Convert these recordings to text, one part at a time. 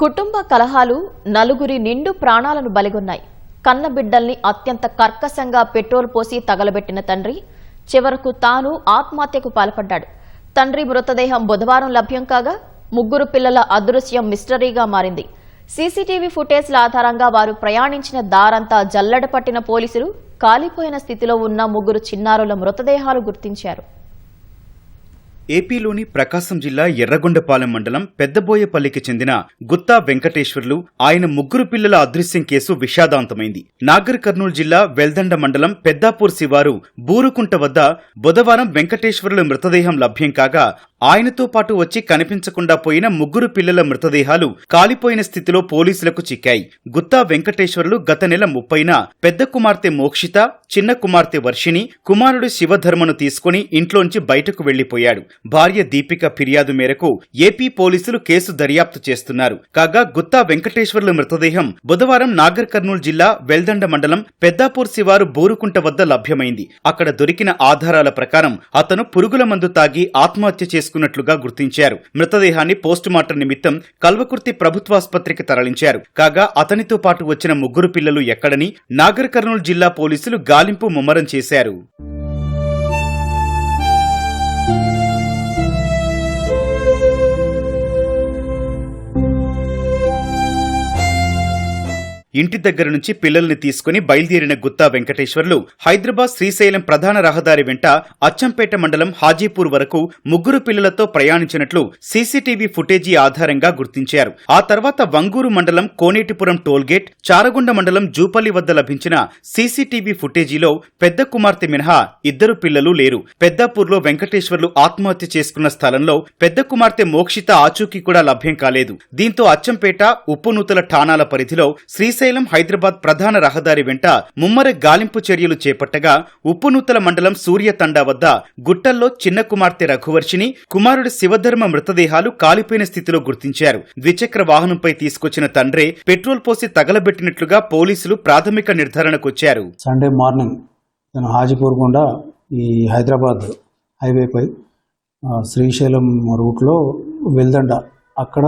కుటుంబ కలహాలు నలుగురి నిండు ప్రాణాలను బలిగొన్నాయి. కన్న బిడ్డల్ని అత్యంత కర్కశంగా పెట్రోల్ పోసి తగలబెట్టిన తండ్రి చివరకు తాను ఆత్మహత్యకు పాల్పడ్డాడు. తండ్రి మృతదేహం బుధవారం లభ్యం కాగా ముగ్గురు పిల్లల అదృశ్యం మిస్టరీగా మారింది. సీసీటీవీ ఫుటేజ్ల ఆధారంగా వారు ప్రయాణించిన దారంతా జల్లడ పట్టిన పోలీసులు కాలిపోయిన స్థితిలో ఉన్న ముగ్గురు చిన్నారుల మృతదేహాలు గుర్తించారు. ఏపీలోని ప్రకాశం జిల్లా ఎర్రగొండపాలెం మండలం పెద్దబోయపల్లికి చెందిన గుత్తా వెంకటేశ్వర్లు ఆయన ముగ్గురు పిల్లల అదృశ్యం కేసు విషాదాంతమైంది. నాగర్ కర్నూలు జిల్లా వెల్దండ మండలం పెద్దాపూర్ శివారు బూరుకుంట వద్ద బుధవారం వెంకటేశ్వరుల మృతదేహం లభ్యం కాగా ఆయనతో పాటు వచ్చి కనిపించకుండా పోయిన ముగ్గురు పిల్లల మృతదేహాలు కాలిపోయిన స్థితిలో పోలీసులకు చిక్కాయి. గుత్తా వెంకటేశ్వర్లు గత నెల ముప్పైన పెద్ద కుమార్తె మోక్షిత చిన్న కుమార్తె వర్షిణి కుమారుడు శివధర్మను తీసుకుని ఇంట్లోంచి బయటకు వెళ్ళిపోయాడు భార్య దీపిక ఫిర్యాదు మేరకు ఏపీ పోలీసులు కేసు దర్యాప్తు చేస్తున్నారు. కాగా గుత్తా వెంకటేశ్వర్ల మృతదేహం బుధవారం నాగర్ కర్నూలు జిల్లా వెల్దండ మండలం పెద్దాపూర్ శివారు బోరుకుంట వద్ద లభ్యమైంది. అక్కడ దొరికిన ఆధారాల ప్రకారం అతను పురుగుల మందు తాగి ఆత్మహత్య చేసుకున్నట్లుగా గుర్తించారు. మృతదేహాన్ని పోస్టుమార్టం నిమిత్తం కల్వకుర్తి ప్రభుత్వాసుపత్రికి తరలించారు. కాగా అతనితో పాటు వచ్చిన ముగ్గురు పిల్లలు ఎక్కడని నాగర్ కర్నూలు జిల్లా పోలీసులు గాలింపు ముమ్మరం చేశారు. ఇంటి దగ్గర నుంచి పిల్లల్ని తీసుకుని బయలుదేరిన గుత్తా వెంకటేశ్వర్లు హైదరాబాద్ శ్రీశైలం ప్రధాన రహదారి వెంట అచ్చంపేట మండలం హాజీపూర్ వరకు ముగ్గురు పిల్లలతో ప్రయాణించినట్లు సీసీటీవీ ఫుటేజీ ఆధారంగా గుర్తించారు. ఆ తర్వాత వంగూరు మండలం కోనేటిపురం టోల్గేట్ చారగుండ మండలం జూపల్లి వద్ద లభించిన సీసీటీవీ ఫుటేజీలో పెద్ద కుమార్తె మినహా ఇద్దరు పిల్లలు లేరు. పెద్దాపూర్లో వెంకటేశ్వర్లు ఆత్మహత్య చేసుకున్న స్థలంలో పెద్ద కుమార్తె మోక్షిత ఆచూకీ కూడా లభ్యం కాలేదు. దీంతో అచ్చంపేట ఉప్పునూతల ఠాణాల పరిధిలో శ్రీశైలం హైదరాబాద్ ప్రధాన రహదారి వెంట ముమ్మర గాలింపు చర్యలు చేపట్టగా ఉప్పునూతల మండలం సూర్యతండా వద్ద గుట్టల్లో చిన్న కుమార్తె రఘువర్షిని కుమారుడు శివధర్మ మృతదేహాలు కాలిపోయిన స్థితిలో గుర్తించారు. ద్విచక్ర వాహనంపై తీసుకొచ్చిన తండ్రే పెట్రోల్ పోసి తగలబెట్టినట్లుగా పోలీసులు ప్రాథమిక నిర్ధారణకొచ్చారు సండే మార్నింగ్ నేను హాజీపూర్ గుండా ఈ హైదరాబాద్ హైవేపై శ్రీశైలం రూట్లో వెల్దండ అక్కడ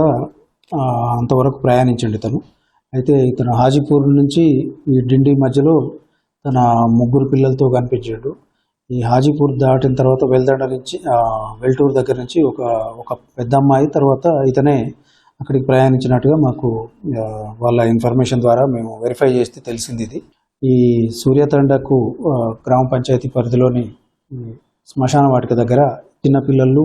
అంతవరకు ప్రయాణించండి తను. అయితే ఇతను హాజీపూర్ నుంచి ఈ డిండి మధ్యలో తన ముగ్గురు పిల్లలతో కనిపించాడు. ఈ హాజీపూర్ దాటిన తర్వాత వెల్దండ నుంచి వెల్టూరు దగ్గర నుంచి ఒక ఒక పెద్ద అమ్మాయి తర్వాత ఇతనే అక్కడికి ప్రయాణించినట్టుగా మాకు వాళ్ళ ఇన్ఫర్మేషన్ ద్వారా మేము వెరిఫై చేస్తే తెలిసింది ఇది. ఈ సూర్యతండకు గ్రామ పంచాయతీ పరిధిలోని శ్మశాన వాటిక దగ్గర చిన్నపిల్లలు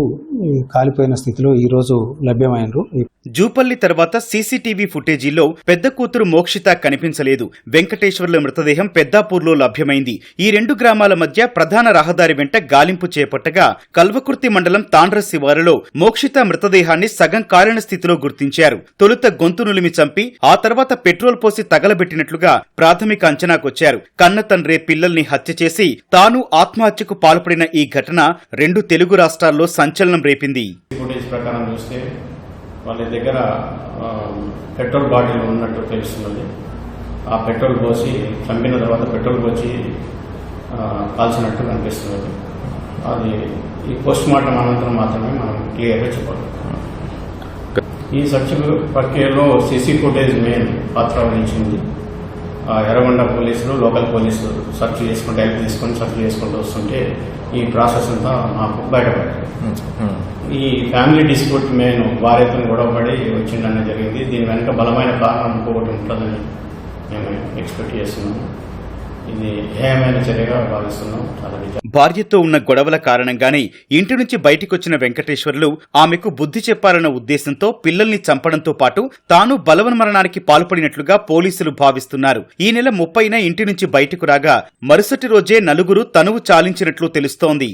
కాలిపోయిన స్థితిలో ఈరోజు లభ్యమైనరు ఈ జూపల్లి తర్వాత సీసీటీవీ ఫుటేజీలో పెద్ద కూతురు మోక్షిత కనిపించలేదు. వెంకటేశ్వర్ల మృతదేహం పెద్దాపూర్లో లభ్యమైంది. ఈ రెండు గ్రామాల మధ్య ప్రధాన రహదారి వెంట గాలింపు చేపట్టగా కల్వకుర్తి మండలం తాండ్ర శివారులో మోక్షిత మృతదేహాన్ని సగం కాలిన స్థితిలో గుర్తించారు. తొలుత గొంతు నులిమి చంపి ఆ తర్వాత పెట్రోల్ పోసి తగలబెట్టినట్లుగా ప్రాథమిక అంచనాకొచ్చారు. కన్న తండ్రే పిల్లల్ని హత్య చేసి తాను ఆత్మహత్యకు పాల్పడిన ఈ ఘటన రెండు తెలుగు రాష్ట్రాల్లో సంచలనం రేపింది. ప్రకారం చూస్తే వాళ్ళ దగ్గర పెట్రోల్ బాటిల్ ఉన్నట్టు తెలుస్తున్నది. ఆ పెట్రోల్ పోసి చంపిన తర్వాత పెట్రోల్ పోసి కాల్చినట్టు కనిపిస్తున్నది. అది ఈ పోస్ట్ మార్టం అనంతరం మాత్రమే మనం క్లియర్గా చెప్పగలం ఈ సర్చ్ ప్రక్రియలో సీసీ ఫుటేజ్ మెయిన్ పాత్ర వహించింది. ఎర్రగొండ పోలీసులు లోకల్ పోలీసులు సెర్చ్ చేసుకుంటూ హెల్ప్ తీసుకొని సెర్చ్ చేసుకుంటూ వస్తుంటే ఈ ప్రాసెస్ అంతా మాకు బయటపడింది. ఈ ఫ్యామిలీ డిస్ప్యూట్ మెయిన్ భార్యతో గొడవపడి వచ్చిందనే జరిగింది. దీని వెనుక బలమైన కారణం ఇంకొకటి ఉంటుందని మేము ఎక్స్పెక్ట్ చేస్తున్నాము ఇది హేయమైన చర్యగా భావిస్తున్నాం. భార్యతో ఉన్న గొడవల కారణంగానే ఇంటి నుంచి బయటికొచ్చిన వెంకటేశ్వర్లు ఆమెకు బుద్ధి చెప్పాలన్న ఉద్దేశంతో పిల్లల్ని చంపడంతో పాటు తాను బలవన్మరణానికి పాల్పడినట్లుగా పోలీసులు భావిస్తున్నారు. ఈ నెల ముప్పైన ఇంటి నుంచి బయటకు రాగా మరుసటి రోజే నలుగురు తనువు చాలించినట్లు తెలుస్తోంది.